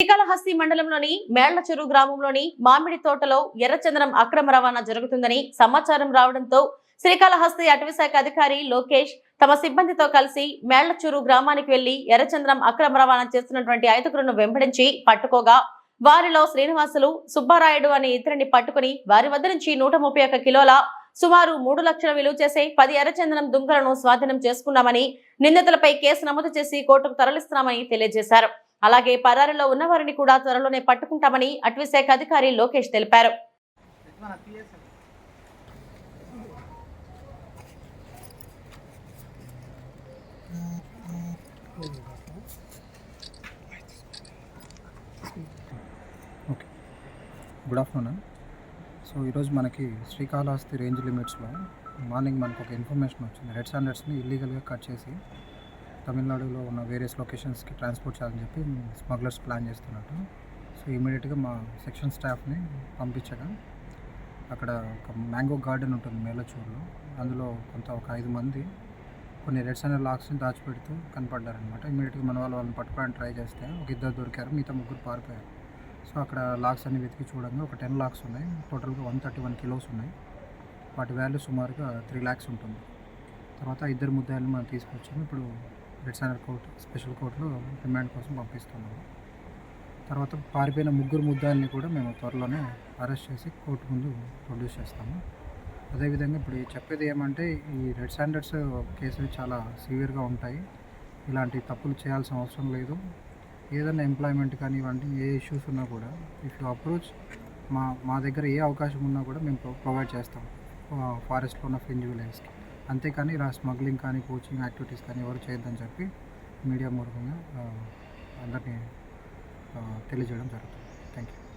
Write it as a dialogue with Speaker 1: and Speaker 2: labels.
Speaker 1: శ్రీకాళహస్తి మండలంలోని మేళ్ళచెరు గ్రామంలోని మామిడి తోటలో ఎర్రచందనం అక్రమ రవాణా జరుగుతుందని సమాచారం రావడంతో శ్రీకాళహస్తి అటవీశాఖ అధికారి లోకేష్ తమ సిబ్బందితో కలిసి మేళ్ళచెరు గ్రామానికి వెళ్ళి ఎర్రచందనం అక్రమ రవాణా చేస్తున్నటువంటి ఐదుగురును వెంబడించి పట్టుకోగా వారిలో శ్రీనివాసులు సుబ్బారాయుడు అనే ఇద్దరిని పట్టుకుని వారి వద్ద నుంచి నూట కిలోల సుమారు మూడు లక్షల విలువ చేసే పది ఎర్రచందనం దుంగలను స్వాధీనం చేసుకున్నామని నిందితులపై కేసు నమోదు చేసి కోర్టుకు తరలిస్తున్నామని తెలియజేశారు. అలాగే పరారిలో ఉన్న వారిని కూడా త్వరలోనే పట్టుకుంటామని అటవీశాఖ అధికారి లోకేష్ తెలిపారు.
Speaker 2: గుడ్ ఆఫ్టర్నూన్ సో ఈరోజు మనకి శ్రీకాళహస్తి రేంజ్ లిమిట్స్లో మార్నింగ్ మనకు ఒక ఇన్ఫర్మేషన్ వచ్చింది. రెడ్ స్టాండర్డ్స్ని ఇల్లీగల్గా కట్ చేసి తమిళనాడులో ఉన్న వేరియస్ లొకేషన్స్కి ట్రాన్స్పోర్ట్ చేయాలని చెప్పి స్మగ్లర్స్ ప్లాన్ చేస్తున్నట్టు. సో ఇమీడియట్గా మా సెక్షన్ స్టాఫ్ని పంపించగా అక్కడ ఒక మ్యాంగో గార్డెన్ ఉంటుంది మేలచూరులో అందులో కొంత ఒక ఐదు మంది కొన్ని రెడ్ స్టాండర్డ్ లాక్స్ని దాచిపెడుతూ కనపడ్డారనమాట ఇమీడియట్గా మన వాళ్ళు వాళ్ళని పట్టుకోవడానికి ట్రై చేస్తే ఒక ఇద్దరు దొరికారు. మిగతా ముగ్గురు పారిపోయారు. సో అక్కడ లాక్స్ అన్ని వెతికి చూడంగా ఒక టెన్ లాక్స్ ఉన్నాయి. టోటల్గా వన్ థర్టీ వన్ కిలోస్ ఉన్నాయి. వాటి వాల్యూ సుమారుగా త్రీ ల్యాక్స్ ఉంటుంది. తర్వాత ఇద్దరు ముద్దాయిలను మనం తీసుకొచ్చాము. ఇప్పుడు రెడ్ సెనర్ కోర్ట్ స్పెషల్ కోర్టులో రిమాండ్ కోసం పంపిస్తున్నాము. తర్వాత పారిపోయిన ముగ్గురు ముద్దాయిల్ని కూడా మేము త్వరలోనే అరెస్ట్ చేసి కోర్టు ముందు ప్రొడ్యూస్ చేస్తాము. అదేవిధంగా ఇప్పుడు చెప్పేది ఏమంటే ఈ రెడ్ స్టాండర్డ్స్ కేసులు చాలా సివియర్గా ఉంటాయి. ఇలాంటి తప్పులు చేయాల్సిన అవసరం లేదు. ఏదైనా ఎంప్లాయ్మెంట్ కానీ ఇవన్నీ ఏ ఇష్యూస్ ఉన్నా కూడా ఇఫ్ యూ అప్రోచ్ మా మా దగ్గర ఏ అవకాశం ఉన్నా కూడా మేము ప్రొ- ప్రొవైడ్ చేస్తాం. ఫారెస్ట్లో ఉన్న ఫ్రింజ్ విలేజ్కి అంతేకాని ఇలా స్మగ్లింగ్ కానీ కోచింగ్ యాక్టివిటీస్ కానీ ఎవరు చేయొద్దని చెప్పి మీడియా మూలకంగా అందరినీ తెలియజేయడం జరుగుతుంది.